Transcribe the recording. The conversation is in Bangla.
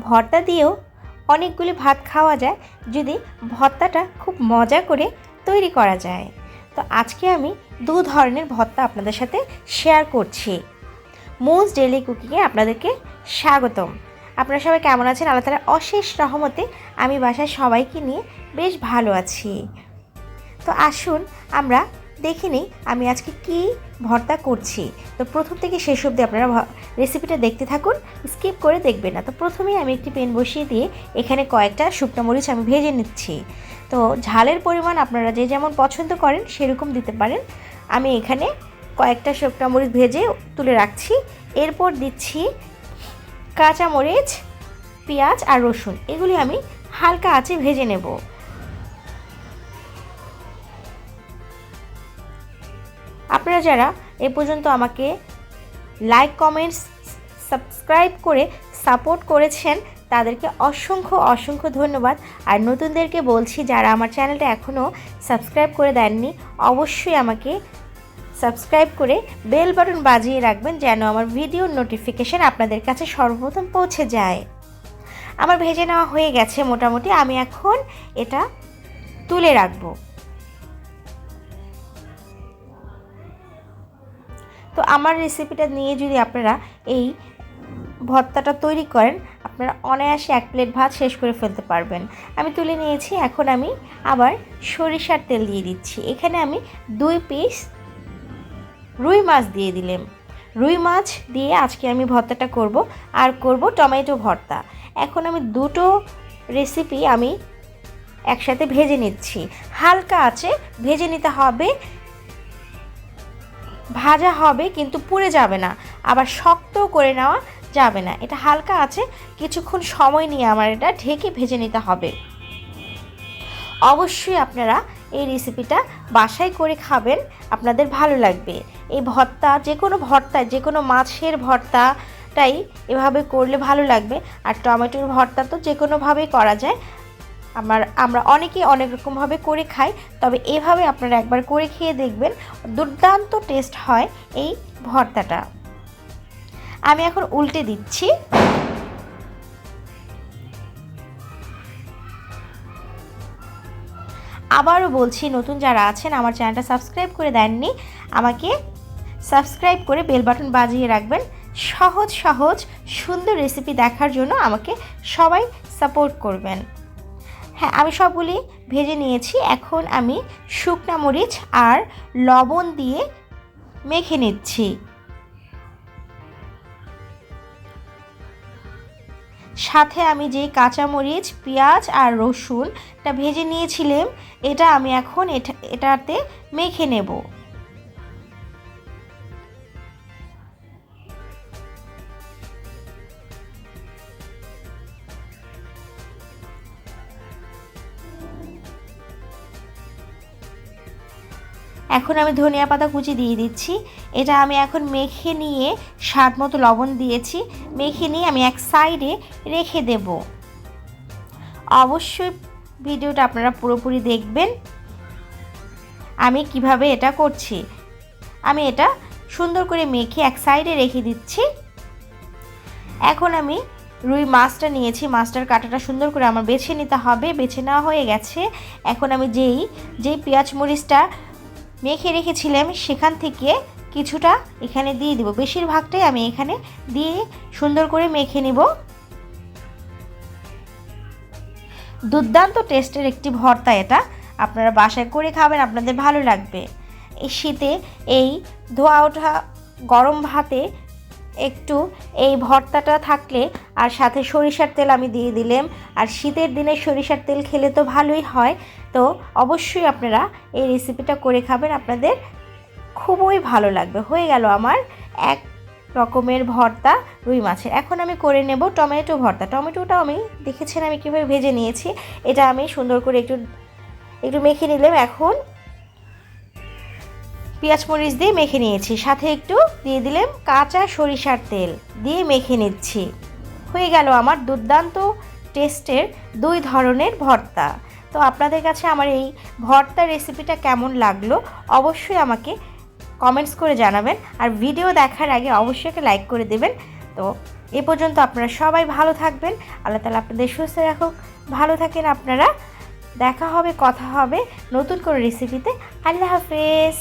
ভর্তা দিয়েও অনেকগুলি ভাত খাওয়া যায় যদি ভর্তাটা খুব মজা করে তৈরি করা যায়। তো আজকে আমি দু ধরনের ভর্তা আপনাদের সাথে শেয়ার করছি। মুজ ডেলি কুকিংয়ে আপনাদেরকে স্বাগতম। আপনারা সবাই কেমন আছেন? আল্লাহ তালার অশেষ রহমতে আমি বাসায় সবাইকে নিয়ে বেশ ভালো আছি। তো আসুন আমরা দেখে নিই আমি আজকে কি ভর্তা করছি। তো প্রথম থেকে শেষ অবধি আপনারা রেসিপিটা দেখতে থাকুন স্কিপ করে দেখবেন না। তো প্রথমেই আমি একটি পেন বসিয়ে দিয়ে এখানে কয়েকটা শুকনো মরিচ আমি ভেজে নিচ্ছি। তো ঝালের পরিমাণ আপনারা যে যেমন পছন্দ করেন সেরকম দিতে পারেন। আমি এখানে কয়েকটা শুকনো মরিচ ভেজে তুলে রাখছি। এরপর দিচ্ছি কাঁচা মরিচ পেঁয়াজ আর রসুন। এগুলি আমি হালকা আঁচে ভেজে নেব। আপনারা যারা, এ পর্যন্ত আমাকে লাইক কমেন্টস সাবস্ক্রাইব করে সাপোর্ট করেছেন, তাদেরকে অসংখ্য অসংখ্য ধন্যবাদ। আর নতুনদেরকে বলছি, যারা আমার চ্যানেলটা এখনও সাবস্ক্রাইব করে দেননি, অবশ্যই আমাকে সাবস্ক্রাইব করে বেল বাটন বাজিয়ে রাখবেন, যেন আমার ভিডিওর নোটিফিকেশান আপনাদের কাছে সর্বপ্রথম পৌঁছে যায়। আমার ভেজে নেওয়া হয়ে গেছে মোটামুটি, আমি এখন এটা তুলে রাখব। তো আমার রেসিপিটা নিয়ে যদি আপনারা এই ভর্তাটা তৈরি করেন, আপনারা অনায়াসে এক প্লেট ভাত শেষ করে ফেলতে পারবেন। আমি তুলে নিয়েছি, এখন আমি আবার সরিষার তেল দিয়ে দিচ্ছি। এখানে আমি দুই পিস রুই মাছ দিয়ে দিলাম। রুই মাছ দিয়ে আজকে আমি ভর্তাটা করব, আর করব টমেটো ভর্তা। এখন আমি দুটো রেসিপি আমি একসাথে ভেজে নিচ্ছি। হালকা আছে, ভেজে নিতে হবে ভাজা হবে কিন্তু পুড়ে যাবে না, আবার শক্ত করে নেওয়া যাবে না। এটা হালকা আছে, কিছুক্ষণ সময় নিয়ে আমার এটা ঢেকে ভেজে নিতে হবে। অবশ্যই আপনারা এই রেসিপিটা বাসায় করে খাবেন, আপনাদের ভালো লাগবে। এই ভর্তা, যে কোনো ভর্তা যে কোনো মাছের ভর্তাটাই এভাবে করলে ভালো লাগবে। আর টমেটোর ভর্তা তো যে কোনোভাবেই করা যায় আমার, আমরা অনেকেই অনেক রকমভাবে করে খাই, তবে এভাবে আপনারা একবার করে খেয়ে দেখবেন, দুর্দান্ত টেস্ট হয় এই ভর্তাটা। আমি এখন উল্টে দিচ্ছি। আবারও বলছি, নতুন যারা আছেন, আমার চ্যানেলটা সাবস্ক্রাইব করে দেননি, আমাকে সাবস্ক্রাইব করে বেল বাটন বাজিয়ে রাখবেন। সহজ সহজ, সুন্দর রেসিপি দেখার জন্য আমাকে সবাই সাপোর্ট করবেন। হ্যাঁ আমি সবগুলি ভেজে নিয়েছি। এখন আমি শুকনো মরিচ আর লবণ দিয়ে মেখে নিচ্ছি। সাথে আমি যে কাঁচা মরিচ, পেঁয়াজ আর রসুনটা ভেজে নিয়েছিলাম, এটা আমি এখন এটা, এটাতে মেখে নেব। এখন আমি ধনিয়া পাতা কুচি দিয়ে দিচ্ছি। এটা আমি এখন মেখে নিয়ে স্বাদ মতো লবণ দিয়েছি। মেখে নিয়ে আমি এক সাইডে রেখে দেব। অবশ্যই ভিডিওটা আপনারা পুরোপুরি দেখবেন। আমি কীভাবে এটা করছি? আমি এটা সুন্দর করে মেখে এক সাইডে রেখে দিচ্ছি। এখন আমি রুই মাছটা নিয়েছি। মাছটার কাঁটাটা সুন্দর করে আমার বেছে নিতে হবে। বেছে নেওয়া হয়ে গেছে। এখন আমি যেই যেই পেঁয়াজ মরিচটা মেখে রেখেছিলাম, সেখান থেকে কিছুটা এখানে দিয়ে দেবো। বেশিরভাগটাই আমি এখানে দিয়ে সুন্দর করে মেখে নেব। দুর্দান্ত টেস্টের একটি ভর্তা এটা। আপনারা বাসায় করে খাবেন, আপনাদের ভালো লাগবে। এই শীতে এই ধোয়া ওঠা গরম ভাতে একটু এই ভর্তাটা থাকলে আর সাথে সরিষার তেল আমি দিয়ে দিলাম। আর শীতের দিনে সরিষার তেল খেলে তো ভালোই হয়। তো অবশ্যই আপনারা এই রেসিপিটা করে খাবেন। আপনাদের খুবই ভালো লাগবে। হয়ে গেল আমার এক রকমের ভর্তা রুই মাছের। এখন আমি করে নেব টমেটো ভর্তা। টমেটোটাও আমি, দেখেছেন আমি কীভাবে ভেজে নিয়েছি? এটা আমি সুন্দর করে একটু একটু মেখে নিলাম। এখন পেঁয়াজ মরিচ দিয়ে মেখে নিয়েছি। সাথে একটু দিয়ে দিলাম কাঁচা সরিষার তেল দিয়ে মেখে নিচ্ছি। হয়ে গেল আমার দুর্দান্ত টেস্টের দুই ধরনের ভর্তা। তো আপনাদের কাছে আমার এই ভর্তা রেসিপিটা কেমন লাগল অবশ্যই আমাকে কমেন্টস করে জানাবেন। আর ভিডিও দেখার আগে অবশ্যই একটা লাইক করে দেবেন। তো এ পর্যন্ত আপনারা সবাই ভালো থাকবেন। আল্লাহ তালা আপনাদের সুস্থ রাখুক। ভালো থাকেন আপনারা। দেখা হবে, কথা হবে নতুন কোনো রেসিপিতে। আল্লাহ হাফেজ।